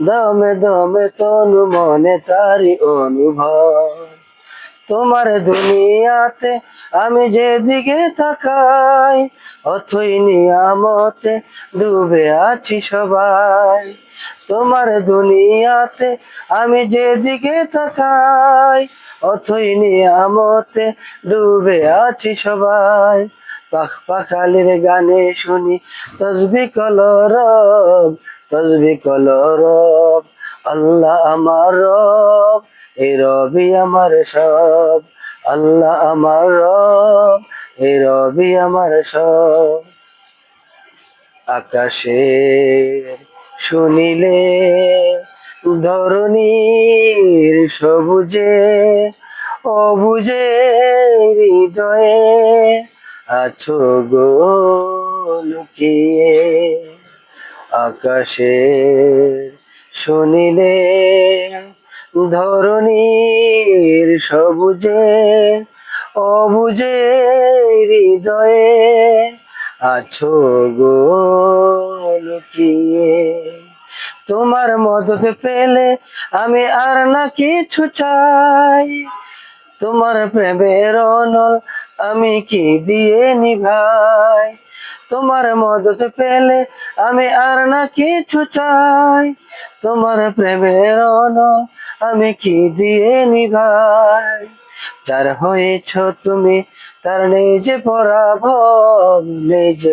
দমে দমে তনু মনে তারি অনুভব। তোমার দুনিয়াতে আমি যেদিকে তাকাই, অথই নিয়ামতে ডুবে আছি সবাই। তোমার দুনিয়াতে আমি যেদিকে তাকাই অথই নিয়ামতে ডুবে আছি সবাই। পাখ পাখালির গানে শুনি, তসবি কলরব তসবি কলরব আল্লাহ আমার রব, এই রবি আমার সব। আল্লাহ আমার রব, এই রবি আমার সব। আকাশের শুনিলে ধরণীর সবুজে, অবুজে হৃদয়ে আছো গো লুকিয়ে। আকাশের শুনিলে ধরণীর সবুজে, অবুজে হৃদয়ে আছো গো লুকিয়ে। তোমার মদত পেলে আমি আর না কিছু চাই। তোমার প্রেমের অনল আমি কি দিয়ে নিভাই? তোমার মদত পেলে আমি আর না কিছু চাই। তোমার প্রেমের অনল আমি কি দিয়ে নিভাই? যার হয়েছ তুমি, তার নেই যে পরাভ নেই যে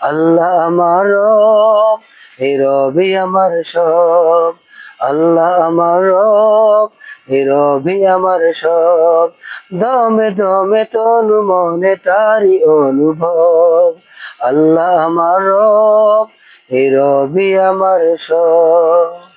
আল্লাহ আমার রব, এই রবি আমার সব। আল্লাহ আমার রব এই রবি আমার সব। দমে দমে তনু মনে তারি অনুভব। আল্লাহ আমার রব এই রবি আমার সব।